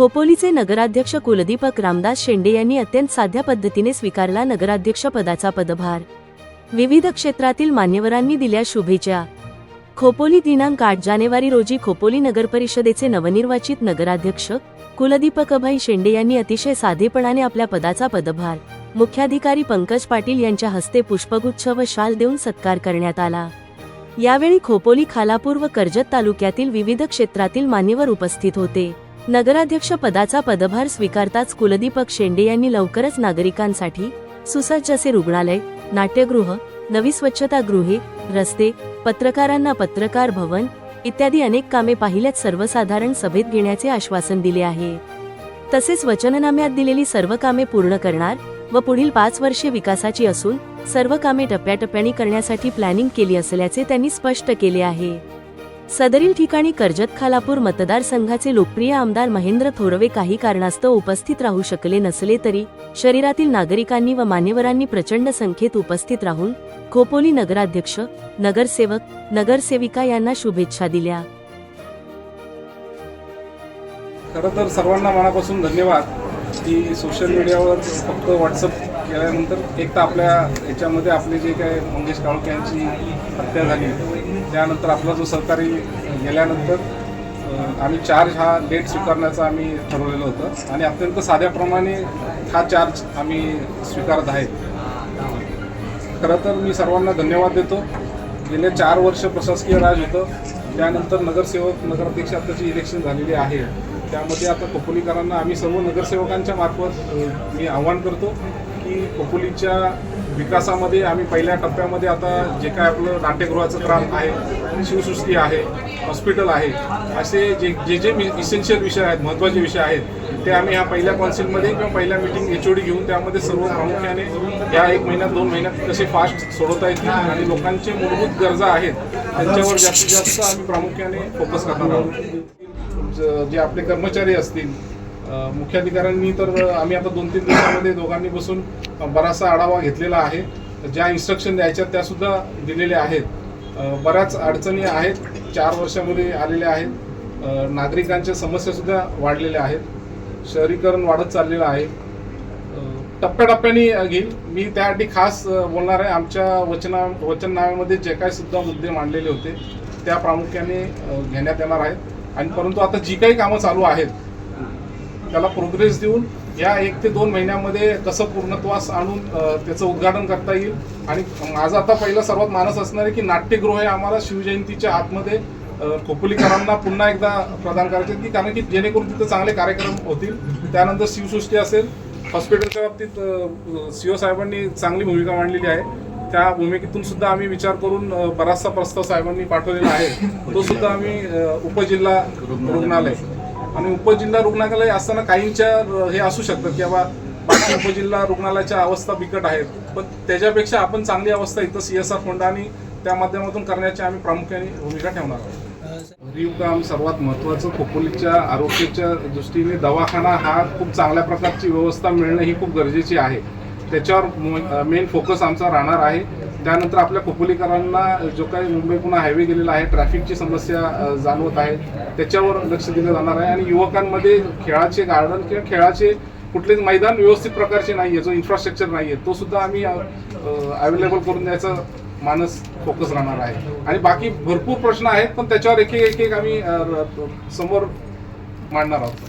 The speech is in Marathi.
खोपोलीचे नगराध्यक्ष कुलदीपक रामदास शेंडे यांनी अत्यंत साध्या पद्धतीने स्वीकारला नगराध्यक्ष पदाचा पदभार. विविध क्षेत्रातील मान्यवरांनी दिल्या शुभेच्छा. खोपोली दिनांक आठ जानेवारी रोजी खोपोली नगरपरिषदेचे नवनिर्वाचित नगराध्यक्ष कुलदीपक शेंडे यांनी अतिशय साधेपणाने आपल्या पदाचा पदभार. मुख्याधिकारी पंकज पाटील यांच्या हस्ते पुष्पगुच्छ व शाल देऊन सत्कार करण्यात आला. यावेळी खोपोली खालापूर व कर्जत तालुक्यातील विविध क्षेत्रातील मान्यवर उपस्थित होते. नगराध्यक्ष पदाचा पदभार स्वीकारताच कुलदीपक शेंडे यांनी लवकरच नागरिकांसाठी सुसज्ज असे रुग्णालय नाट्यगृह नवी स्वच्छतागृहे रस्ते पत्रकारांना पत्रकार भवन इत्यादी अनेक कामे पाहिल्यात सर्वसाधारण सभेत घेण्याचे आश्वासन दिले आहे. तसेच वचननाम्यात दिलेली सर्व कामे पूर्ण करणार व पुढील पाच वर्षे विकासाची असून सर्व कामे टप्प्याटप्प्याने करण्यासाठी प्लॅनिंग केली असल्याचे त्यांनी स्पष्ट केले आहे. सदरील ठिकाणी कर्जत खालापूर मतदारसंघाचे लोकप्रिय आमदार महेंद्र थोरवे काही कारणास्तव उपस्थित राहू शकले नसले तरी शरीरातील नागरिकांनी व मान्यवरांनी प्रचंड संख्येत उपस्थित राहून खोपोली नगराध्यक्ष नगरसेवक नगरसेविका यांना शुभेच्छा दिल्या. खरं तर सर्वांना मनापासून धन्यवाद की सोशल मीडियावर फक्त व्हॉट्सअप केल्यानंतर एक तर आपल्या याच्यामध्ये आपले जे काय मंगेश काळोखे यांची हत्या झाली. त्यानंतर आपला जो सहकारी गेल्यानंतर आम्ही चार्ज हा डेट स्वीकारण्याचा आम्ही ठरवलेलं होतं. आणि अत्यंत साध्याप्रमाणे हा चार्ज आम्ही स्वीकारत आहे खरं तर मी सर्वांना धन्यवाद देतो. गेले चार वर्ष प्रशासकीय राज होतं. त्यानंतर नगरसेवक नगराध्यक्ष आताची इलेक्शन झालेली आहे. त्यामध्ये आता खोपोलीकरांना आम्ही सर्व नगरसेवकांच्या मार्फत मी आव्हान करतो की खोपोलीच्या विकासामध्ये आम्ही पहिल्या टप्प्यामध्ये आता जे काय आपलं नाट्यगृहाचं काम आहे शिवसृष्टी आहे हॉस्पिटल आहे असे जे जे जे इसेन्शियल विषय आहेत महत्त्वाचे विषय आहेत ते आम्ही ह्या पहिल्या कौन्सिलमध्ये किंवा पहिल्या मिटिंग एच ओ डी घेऊन त्यामध्ये सर्व प्रामुख्याने या एक महिन्यात दोन महिन्यात कसे फास्ट सोडवता येतील आणि लोकांचे मूलभूत गरजा आहेत त्यांच्यावर जास्तीत जास्त आम्ही प्रामुख्याने फोकस करणार आहोत. ज- जे आपले कर्मचारी असतील मुख्याधिकाऱ्यांनी तर आम्ही आता दोन तीन दिवसामध्ये दोघांनी बसून बराचसा आढावा घेतलेला आहे. ज्या इन्स्ट्रक्शन द्यायच्या त्या सुद्धा दिलेल्या आहेत. बऱ्याच अडचणी आहेत. चार वर्षामध्ये आलेल्या आहेत. नागरिकांच्या समस्या सुद्धा वाढलेल्या आहेत. शहरीकरण वाढत चाललेलं आहे. टप्प्याटप्प्याने घेईल. मी त्यासाठी खास बोलणार आहे. आमच्या वचना वचननाम्यामध्ये जे काही सुद्धा मुद्दे मांडलेले होते त्या प्रामुख्याने घेण्यात येणार आहेत. आणि परंतु आता जी काही कामं चालू आहेत त्याला प्रोग्रेस देऊन या एक ते दोन महिन्यामध्ये कसं पूर्णत्वास आणून त्याचं उद्घाटन करता येईल. आणि माझं आता पहिलं सर्वात मानस असणार आहे की नाट्यगृह हे आम्हाला शिवजयंतीच्या आतमध्ये खोपलीकरांना खोपोलीकरांना पुन्हा एकदा प्रदान करायचे की कारण की जेणेकरून तिथं चांगले कार्यक्रम होतील. त्यानंतर शिवसृष्टी असेल. हॉस्पिटलच्या बाबतीत सीओ साहेबांनी चांगली भूमिका मांडलेली आहे. त्या भूमिकेतून सुद्धा आम्ही विचार करून बराचसा प्रस्ताव साहेबांनी पाठवलेला आहे. तो सुद्धा आम्ही उपजिल्हा रुग्णालय आणि उपजिल्हा रुग्णालय असताना काहींच्या हे असू शकतं की बाबा बाकी उपजिल्हा रुग्णालयाच्या अवस्था बिकट आहेत. पण त्याच्यापेक्षा आपण चांगली अवस्था इथं सी एस आर फंड आणि त्या माध्यमातून करण्याची आम्ही प्रामुख्याने भूमिका ठेवणार आहोत. भरीव काम सर्वात महत्त्वाचं खोपोलीच्या आरोग्याच्या दृष्टीने दवाखाना हा खूप चांगल्या प्रकारची व्यवस्था मिळणं ही खूप गरजेची आहे. त्याच्यावर मेन फोकस आमचा राहणार आहे. त्यानंतर आपल्या खोपोलीकरांना जो काही मुंबई पुन्हा हायवे गेलेला आहे ट्रॅफिकची समस्या जाणवत आहे त्याच्यावर लक्ष दिलं जाणार आहे. आणि युवकांमध्ये खेळाचे गार्डन किंवा खेळाचे कुठलेच मैदान व्यवस्थित प्रकारचे नाही आहे जो इन्फ्रास्ट्रक्चर नाही आहे तो सुद्धा आम्ही अवेलेबल करून द्यायचा मानस फोकस राहणार आहे. आणि बाकी भरपूर प्रश्न आहेत पण त्याच्यावर एक एक आम्ही समोर मांडणार आहोत.